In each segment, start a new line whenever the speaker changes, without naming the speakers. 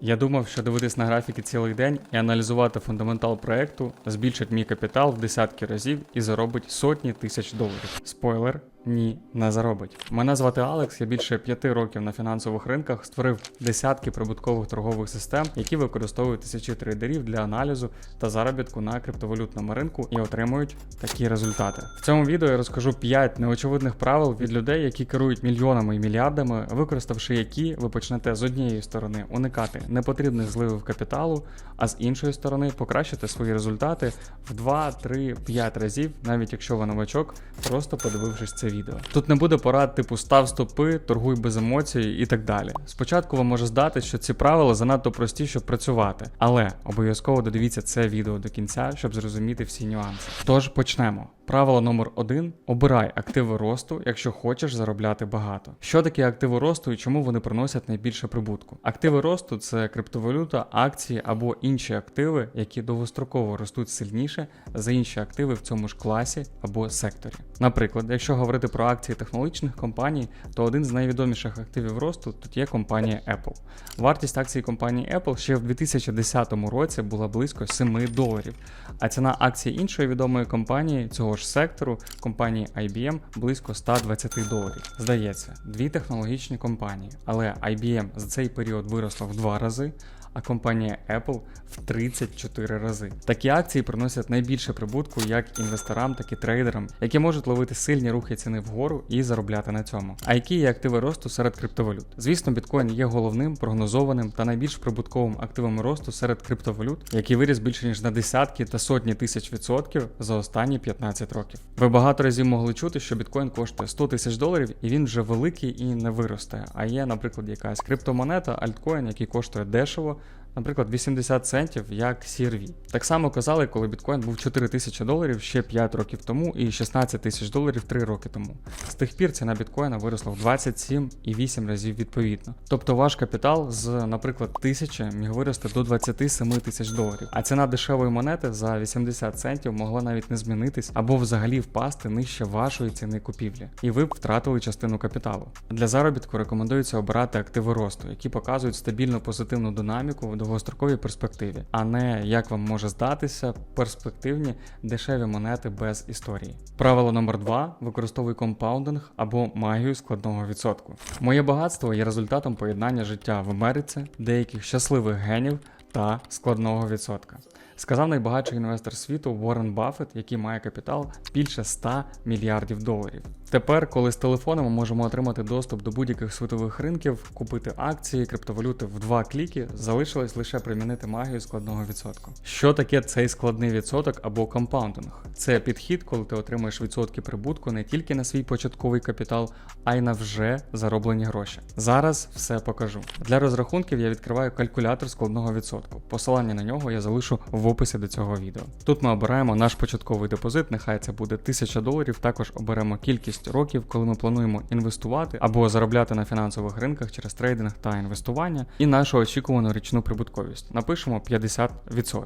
Я думав, що дивитись на графіки цілий день і аналізувати фундаментал проекту збільшить мій капітал в десятки разів і заробить сотні тисяч доларів. Спойлер. Ні, не заробить. Мене звати Алекс. Я більше п'яти років на фінансових ринках створив десятки прибуткових торгових систем, які використовують тисячі трейдерів для аналізу та заробітку на криптовалютному ринку і отримують такі результати. В цьому відео я розкажу 5 неочевидних правил від людей, які керують мільйонами і мільярдами, використавши які ви почнете з однієї сторони уникати непотрібних зливів капіталу, а з іншої сторони покращити свої результати в 2, 3, 5 разів, навіть якщо ви новачок, просто подивившись це відео. Тут не буде порад типу став стопи, торгуй без емоцій і так далі. Спочатку вам може здати, що ці правила занадто прості, щоб працювати, але обов'язково додивіться це відео до кінця, щоб зрозуміти всі нюанси. Тож почнемо. Правило номер один: обирай активи росту, якщо хочеш заробляти багато. Що таке активи росту і чому вони приносять найбільше прибутку? Активи росту це криптовалюта, акції або інші активи, які довгостроково ростуть сильніше за інші активи в цьому ж класі або секторі. Наприклад, якщо говорити про акції технологічних компаній, то один з найвідоміших активів росту тут є компанія Apple. Вартість акцій компанії Apple ще в 2010 році була близько 7 доларів, а ціна акцій іншої відомої компанії цього ж сектору компанії IBM близько 120 доларів. Здається, дві технологічні компанії, але IBM за цей період виросла в два рази. А компанія Apple в 34 рази. Такі акції приносять найбільше прибутку як інвесторам, так і трейдерам, які можуть ловити сильні рухи ціни вгору і заробляти на цьому. А які є активи росту серед криптовалют? Звісно, біткоін є головним, прогнозованим та найбільш прибутковим активом росту серед криптовалют, який виріс більше ніж на десятки та сотні тисяч відсотків за останні 15 років. Ви багато разів могли чути, що біткоін коштує 100 тисяч доларів і він вже великий і не виросте. А є, наприклад, якась криптомонета, альткоін, який коштує дешево. Наприклад, 80 центів як CRV. Так само казали, коли біткоін був 4 тисячі доларів ще 5 років тому і 16 тисяч доларів 3 роки тому. З тих пір ціна біткоїна виросла в 27 і 8 разів відповідно. Тобто ваш капітал з, наприклад, 1000 міг вирости до 27 тисяч доларів. А ціна дешевої монети за 80 центів могла навіть не змінитись або взагалі впасти нижче вашої ціни купівлі. І ви б втратили частину капіталу. Для заробітку рекомендується обирати активи росту, які показують стабільну позитивну динаміку довгостроковій перспективі, а не як вам може здатися, перспективні дешеві монети без історії. Правило номер два: використовуй компаундинг або магію складного відсотку. Моє багатство є результатом поєднання життя в Америці, деяких щасливих генів та складного відсотка. Сказав найбагатший інвестор світу Уоррен Баффет, який має капітал більше 100 мільярдів доларів. Тепер, коли з телефону ми можемо отримати доступ до будь-яких світових ринків, купити акції, криптовалюти в два кліки, залишилось лише примінити магію складного відсотку. Що таке цей складний відсоток або компаундинг? Це підхід, коли ти отримуєш відсотки прибутку не тільки на свій початковий капітал, а й на вже зароблені гроші. Зараз все покажу. Для розрахунків я відкриваю калькулятор складного відсотку. Посилання на нього я залишу в описі до цього відео. Тут ми обираємо наш початковий депозит, нехай це буде 1000 доларів. Також оберемо кількість років, коли ми плануємо інвестувати або заробляти на фінансових ринках через трейдинг та інвестування, і нашу очікувану річну прибутковість. Напишемо 50%.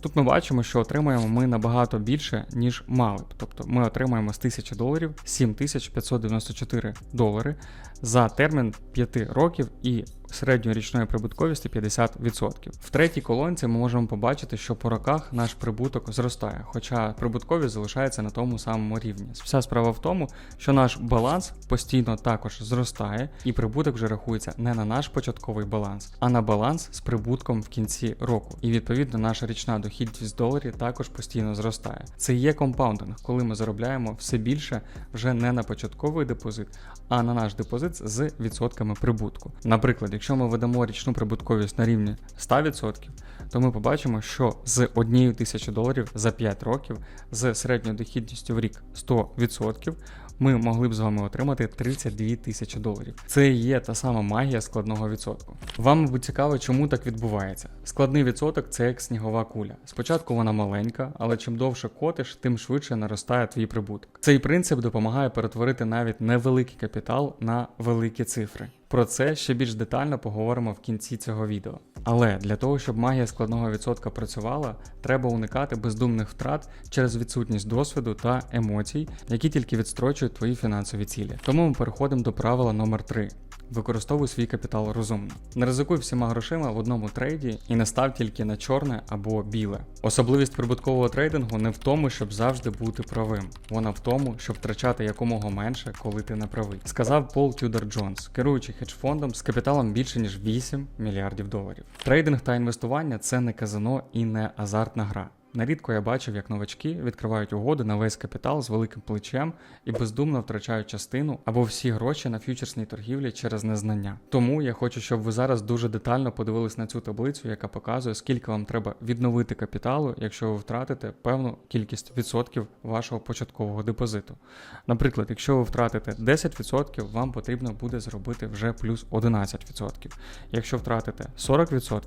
Тут ми бачимо, що отримаємо ми набагато більше, ніж мали б. Тобто ми отримаємо з 1000 доларів 7594 долари за термін 5 років і середньої річної прибутковості 50%. В третій колонці ми можемо побачити, що по роках наш прибуток зростає, хоча прибутковість залишається на тому самому рівні. Вся справа в тому, що наш баланс постійно також зростає, і прибуток вже рахується не на наш початковий баланс, а на баланс з прибутком в кінці року. І відповідно наша річна дохідність в доларі також постійно зростає. Це є компаундинг, коли ми заробляємо все більше вже не на початковий депозит, а на наш депозит з відсотками прибутку. Наприклад, якщо ми ведемо річну прибутковість на рівні 100%, то ми побачимо, що з 1 тисячі доларів за 5 років з середньою дохідністю в рік 100%, ми могли б з вами отримати 32 тисячі доларів. Це і є та сама магія складного відсотку. Вам мабуть цікаво, чому так відбувається. Складний відсоток це як снігова куля. Спочатку вона маленька, але чим довше котиш, тим швидше наростає твій прибуток. Цей принцип допомагає перетворити навіть невеликий капітал на великі цифри. Про це ще більш детально поговоримо в кінці цього відео. Але для того, щоб магія складного відсотка працювала, треба уникати бездумних втрат через відсутність досвіду та емоцій, які тільки відстрочують твої фінансові цілі. Тому ми переходимо до правила номер 3 Використовуй свій капітал розумно. Не ризикуй всіма грошима в одному трейді і не став тільки на чорне або біле. Особливість прибуткового трейдингу не в тому, щоб завжди бути правим. Вона в тому, щоб втрачати якомога менше, коли ти не правий. Сказав Пол Тюдер Джонс, керуючий хедж-фондом з капіталом більше ніж 8 мільярдів доларів. Трейдинг та інвестування це не казино і не азартна гра. Нарідко я бачив, як новачки відкривають угоди на весь капітал з великим плечем і бездумно втрачають частину або всі гроші на фьючерсній торгівлі через незнання. Тому я хочу, щоб ви зараз дуже детально подивились на цю таблицю, яка показує, скільки вам треба відновити капіталу, якщо ви втратите певну кількість відсотків вашого початкового депозиту. Наприклад, якщо ви втратите 10%, вам потрібно буде зробити вже плюс 11%. Якщо втратите 40%,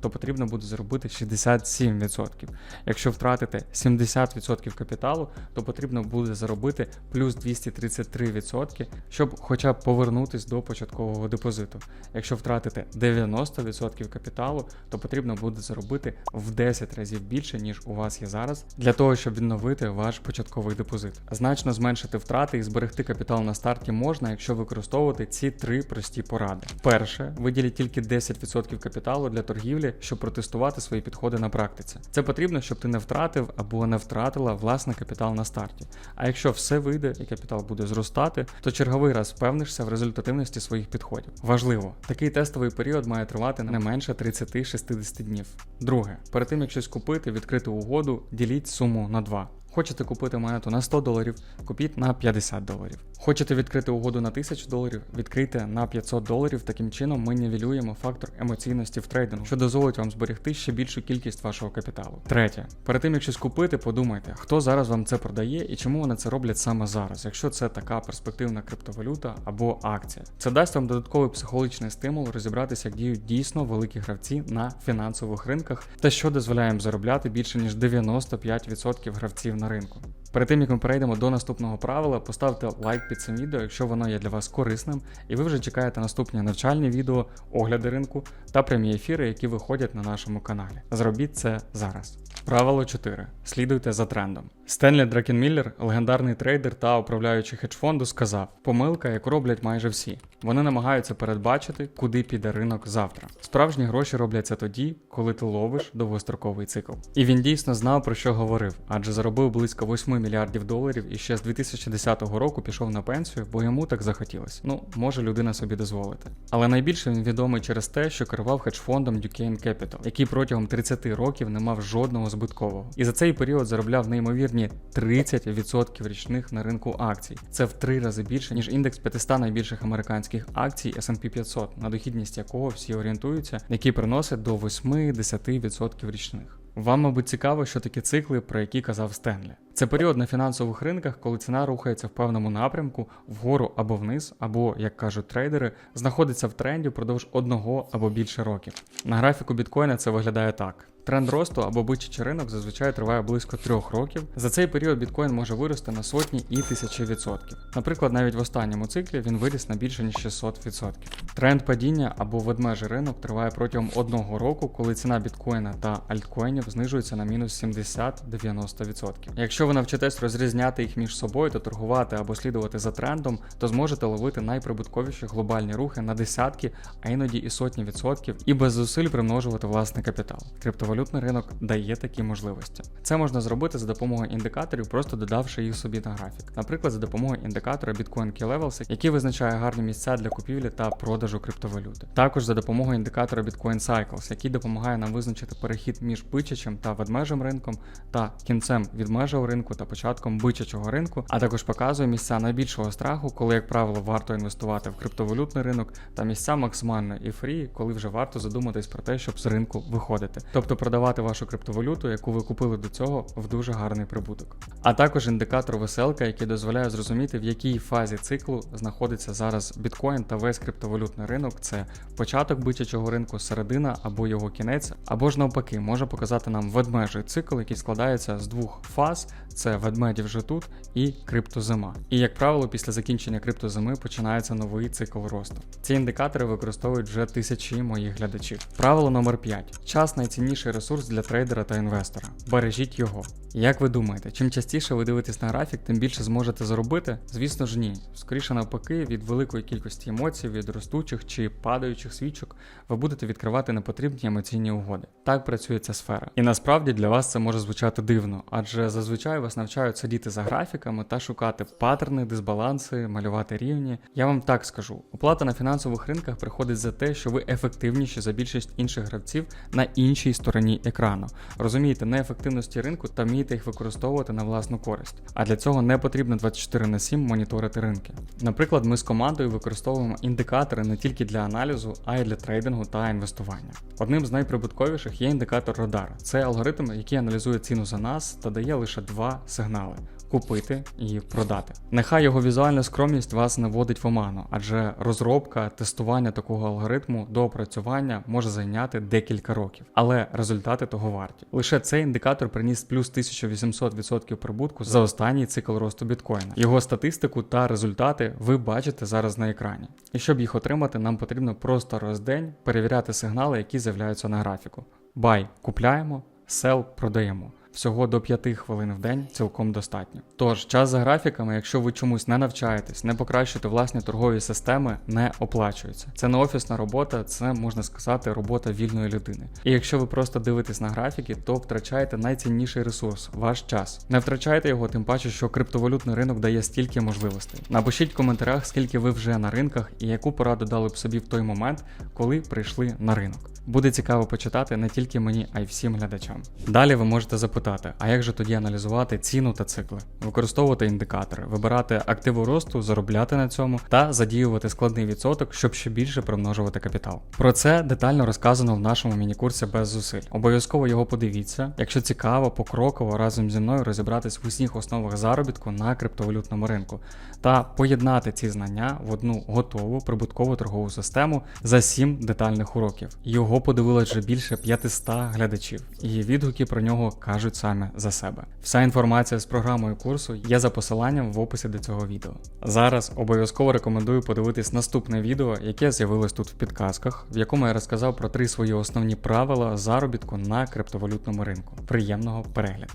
то потрібно буде зробити 67%. Якщо втратите 70% капіталу, то потрібно буде заробити плюс 233%, щоб хоча б повернутись до початкового депозиту. Якщо втратите 90% капіталу, то потрібно буде заробити в 10 разів більше, ніж у вас є зараз, для того, щоб відновити ваш початковий депозит. Значно зменшити втрати і зберегти капітал на старті можна, якщо використовувати ці три прості поради. Перше, виділіть тільки 10% капіталу для торгівлі, щоб протестувати свої підходи на практиці. Це потрібно, щоб ти не втратив або не втратила власний капітал на старті. А якщо все вийде і капітал буде зростати, то черговий раз впевнишся в результативності своїх підходів. Важливо, такий тестовий період має тривати не менше 30-60 днів. Друге, перед тим як щось купити, відкрити угоду, діліть суму на 2. Хочете купити монету на 100 доларів, купіть на 50 доларів. Хочете відкрити угоду на 1000 доларів, відкрийте на 500 доларів. Таким чином ми нівелюємо фактор емоційності в трейдингу, що дозволить вам зберегти ще більшу кількість вашого капіталу. Третє, перед тим як щось купити, подумайте, хто зараз вам це продає і чому вони це роблять саме зараз, якщо це така перспективна криптовалюта або акція. Це дасть вам додатковий психологічний стимул розібратися, як діють дійсно великі гравці на фінансових ринках та що дозволяє їм заробляти більше ніж 95% гравців на ринку. Перед тим як ми перейдемо до наступного правила, поставте лайк під цим відео, якщо воно є для вас корисним, і ви вже чекаєте наступні навчальні відео, огляди ринку та прямі ефіри, які виходять на нашому каналі. Зробіть це зараз. Правило 4. Слідуйте за трендом. Стенлі Дракенміллер, легендарний трейдер та управляючий хедж-фонду, сказав: помилка, яку роблять майже всі. Вони намагаються передбачити, куди піде ринок завтра. Справжні гроші робляться тоді, коли ти ловиш довгостроковий цикл. І він дійсно знав про що говорив, адже заробив близько 8 мільярдів доларів і ще з 2010 року пішов на пенсію, бо йому так захотілося. Ну, може людина собі дозволити. Але найбільше він відомий через те, що керував хедж-фондом Duquesne Capital, який протягом 30 років не мав жодного збиткового. І за цей період заробляв неймовірні 30% річних на ринку акцій. Це в три рази більше, ніж індекс 500 найбільших американських акцій S&P 500, на дохідність якого всі орієнтуються, який приносить до 8-10% річних. Вам, мабуть, цікаво, що такі цикли, про які казав Стенлі. Це період на фінансових ринках, коли ціна рухається в певному напрямку, вгору або вниз, або, як кажуть трейдери, знаходиться в тренді впродовж одного або більше років. На графіку біткоїна це виглядає так. Тренд росту або бичачий ринок зазвичай триває близько трьох років. За цей період біткоін може вирости на сотні і тисячі відсотків. Наприклад, навіть в останньому циклі він виріс на більше ніж 600 відсотків. Тренд падіння або ведмежий ринок триває протягом одного року, коли ціна біткоїна та альткоїнів знижується на мінус 70-90%. Якщо ви навчитесь розрізняти їх між собою та торгувати або слідувати за трендом, то зможете ловити найприбутковіші глобальні рухи на десятки, а іноді і сотні відсотків, і без зусиль примножувати власний капітал. Криптовалютний ринок дає такі можливості. Це можна зробити за допомогою індикаторів, просто додавши їх собі на графік. Наприклад, за допомогою індикатора Bitcoin Key Levels, який визначає гарні місця для купівлі та продажу криптовалюти. Також за допомогою індикатора Bitcoin Cycles, який допомагає нам визначити перехід між бичачим та ведмежим ринком та кінцем відмежого ринку та початком бичачого ринку, а також показує місця найбільшого страху, коли, як правило, варто інвестувати в криптовалютний ринок, та місця максимальної ейфорії, коли вже варто задуматись про те, щоб з ринку виходити, тобто продавати вашу криптовалюту, яку ви купили до цього, в дуже гарний прибуток. А також індикатор веселка, який дозволяє зрозуміти, в якій фазі циклу знаходиться зараз біткоін та весь криптовалютний ринок. Це початок бичачого ринку, середина або його кінець, або ж навпаки, може показати нам ведмежий цикл, який складається з двох фаз це ведмеді вже тут і криптозима. І як правило, після закінчення криптозими починається новий цикл росту. Ці індикатори використовують вже тисячі моїх глядачів. Правило номер 5. Час найцінніший ресурс для трейдера та інвестора. Бережіть його. Як ви думаєте, чим частіше ви дивитесь на графік, тим більше зможете заробити? Звісно ж ні. Скоріше навпаки, від великої кількості емоцій, від ростучих чи падаючих свічок, ви будете відкривати непотрібні емоційні угоди. Так працює ця сфера. І насправді для вас це може звучати дивно, адже зазвичай вас навчають сидіти за графіками та шукати паттерни, дисбаланси, малювати рівні. Я вам так скажу: оплата на фінансових ринках приходить за те, що ви ефективніші за більшість інших гравців на іншій стороні екрану. Розумієте неефективності ринку та вмієте їх використовувати на власну користь. А для цього не потрібно 24 на 7 моніторити ринки. Наприклад, ми з командою використовуємо індикатори не тільки для аналізу, а й для трейдингу та інвестування. Одним з найприбутковіших є індикатор Радар. Це алгоритм, який аналізує ціну за нас та дає лише два сигнали. Купити і продати. Нехай його візуальна скромність вас не вводить в оману, адже розробка, тестування такого алгоритму до опрацювання може зайняти декілька років, але результати того варті. Лише цей індикатор приніс плюс 1800% прибутку за останній цикл росту біткоїна. Його статистику та результати ви бачите зараз на екрані. І щоб їх отримати, нам потрібно просто раз в день перевіряти сигнали, які з'являються на графіку. Buy – купляємо, sell – продаємо. Всього до 5 хвилин в день цілком достатньо. Тож, час за графіками, якщо ви чомусь не навчаєтесь, не покращуєте власні торгові системи, не оплачується. Це не офісна робота, це можна сказати робота вільної людини. І якщо ви просто дивитесь на графіки, то втрачаєте найцінніший ресурс ваш час. Не втрачайте його, тим паче, що криптовалютний ринок дає стільки можливостей. Напишіть в коментарях, скільки ви вже на ринках і яку пораду дали б собі в той момент, коли прийшли на ринок. Буде цікаво почитати не тільки мені, а й всім глядачам. Далі ви можете запитати, а як же тоді аналізувати ціну та цикли, використовувати індикатори, вибирати активу росту, заробляти на цьому та задіювати складний відсоток, щоб ще більше примножувати капітал. Про це детально розказано в нашому міні-курсі без зусиль. Обов'язково його подивіться, якщо цікаво, покроково разом зі мною розібратись в усіх основах заробітку на криптовалютному ринку та поєднати ці знання в одну готову прибуткову торгову систему за 7 детальних уроків. Його подивилось вже більше 500 глядачів, і відгуки про нього кажуть саме за себе. Вся інформація з програмою курсу є за посиланням в описі до цього відео. Зараз обов'язково рекомендую подивитись наступне відео, яке з'явилось тут в підказках, в якому я розказав про три свої основні правила заробітку на криптовалютному ринку. Приємного перегляду!